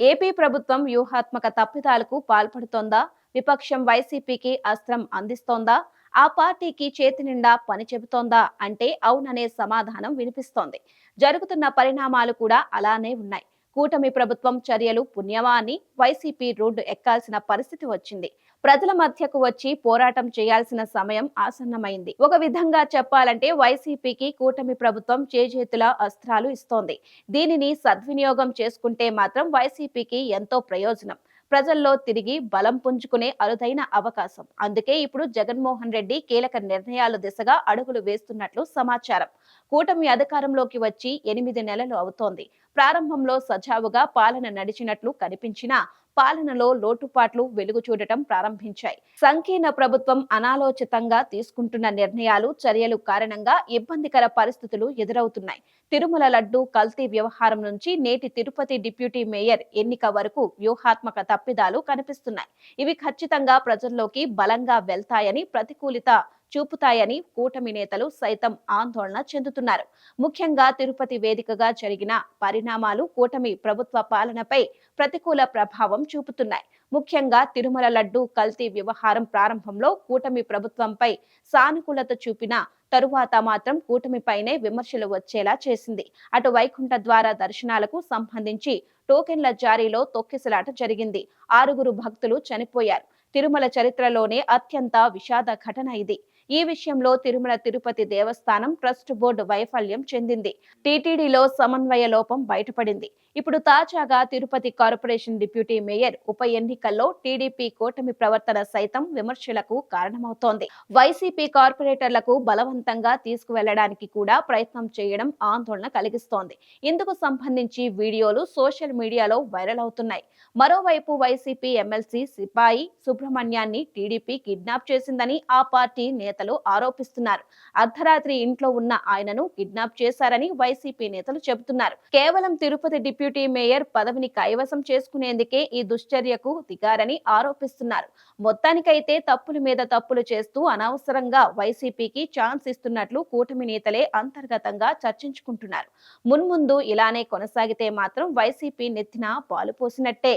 AP ప్రభుత్వం వ్యూహాత్మక తప్పిదాలకు పాల్పడుతోందా? విపక్షం వైసీపీకి అస్త్రం అందిస్తోందా? ఆ పార్టీకి చేతి నిండా పని చెబుతోందా? అంటే అవుననే సమాధానం వినిపిస్తోంది. జరుగుతున్న పరిణామాలు కూడా అలానే ఉన్నాయి. కూటమి ప్రభుత్వం చర్యలు పుణ్యమా అని వైసీపీ రోడ్డు ఎక్కాల్సిన పరిస్థితి వచ్చింది. ప్రజల మధ్యకు వచ్చి పోరాటం చేయాల్సిన సమయం ఆసన్నమైంది. ఒక విధంగా చెప్పాలంటే వైసీపీకి కూటమి ప్రభుత్వం చేజేతుల అస్త్రాలు ఇస్తోంది. దీనిని సద్వినియోగం చేసుకుంటే మాత్రం వైసీపీకి ఎంతో ప్రయోజనం. ప్రజల్లో తిరిగి బలం పుంజుకునే అరుదైన అవకాశం. అందుకే ఇప్పుడు జగన్మోహన్ రెడ్డి కీలక నిర్ణయాల దిశగా అడుగులు వేస్తున్నట్లు సమాచారం. కూటమి అధికారంలోకి వచ్చి ఎనిమిది నెలలు అవుతోంది. ప్రారంభంలో సజావుగా పాలన నడిచినట్లు కనిపించినా పాలనలో లోటుపాట్లు వెలుగు చూడటం ప్రారంభించాయి. సంకీర్ణ ప్రభుత్వం అనాలోచితంగా తీసుకుంటున్న నిర్ణయాలు చర్యలు కారణంగా ఇబ్బందికర పరిస్థితులు ఎదురవుతున్నాయి. తిరుమల లడ్డు కల్తీ వ్యవహారం నుంచి నేటి తిరుపతి డిప్యూటీ మేయర్ ఎన్నిక వరకు వ్యూహాత్మక తప్పిదాలు కనిపిస్తున్నాయి. ఇవి ఖచ్చితంగా ప్రజల్లోకి బలంగా వెళ్తాయని ప్రతికూలిత చూపుతాయని కూటమి నేతలు సైతం ఆందోళన చెందుతున్నారు. ముఖ్యంగా తిరుపతి వేదికగా జరిగిన పరిణామాలు కూటమి ప్రభుత్వ పాలనపై ప్రతికూల ప్రభావం చూపుతున్నాయి. ముఖ్యంగా తిరుమల లడ్డు కల్తీ వ్యవహారం ప్రారంభంలో కూటమి ప్రభుత్వంపై సానుకూలత చూపిన తరువాత మాత్రం కూటమిపైనే విమర్శలు వచ్చేలా చేసింది. అటు వైకుంఠ ద్వారా దర్శనాలకు సంబంధించి టోకెన్ల జారీలో తొక్కిసలాట జరిగింది. ఆరుగురు భక్తులు చనిపోయారు. తిరుమల చరిత్రలోనే అత్యంత విషాద ఘటన ఇది. ఈ విషయంలో తిరుమల తిరుపతి దేవస్థానం ట్రస్ట్ బోర్డు వైఫల్యం చెందింది. టీటీడీలో సమన్వయ లోపం బయటపడింది. ఇప్పుడు తాజాగా తిరుపతి కార్పొరేషన్ డిప్యూటీ మేయర్ ఉప ఎన్నికల్లో టీడీపీ కూటమి ప్రవర్తన సైతం విమర్శలకు కారణమవుతోంది. వైసీపీ కార్పొరేటర్లకు బలవంతంగా తీసుకువెళ్ళడానికి కూడా ప్రయత్నం చేయడం ఆందోళన కలిగిస్తోంది. ఇందుకు సంబంధించి వీడియోలు సోషల్ మీడియాలో వైరల్ అవుతున్నాయి. మరోవైపు వైసీపీ ఎమ్మెల్సీ సిపాయి సుబ్రహ్మణ్యాన్ని టీడీపీ కిడ్నాప్ చేసిందని ఆ పార్టీ నేతలు ఆరోపిస్తున్నారు. అర్ధరాత్రి ఇంట్లో ఉన్న ఆయనను కిడ్నాప్ చేశారని వైసీపీ నేతలు చెబుతున్నారు. కేవలం తిరుపతి డిప్యూటీ మేయర్ పదవిని కైవసం చేసుకునేందుకే ఈ దుశ్చర్యకు దిగారని ఆరోపిస్తున్నారు. మొత్తానికైతే తప్పుల మీద తప్పులు చేస్తూ అనవసరంగా వైసీపీకి ఛాన్స్ ఇస్తున్నట్లు కూటమి నేతలే అంతర్గతంగా చర్చించుకుంటున్నారు. మున్ముందు ఇలానే కొనసాగితే మాత్రం వైసీపీ నెత్తిన పాలు పోసినట్టే.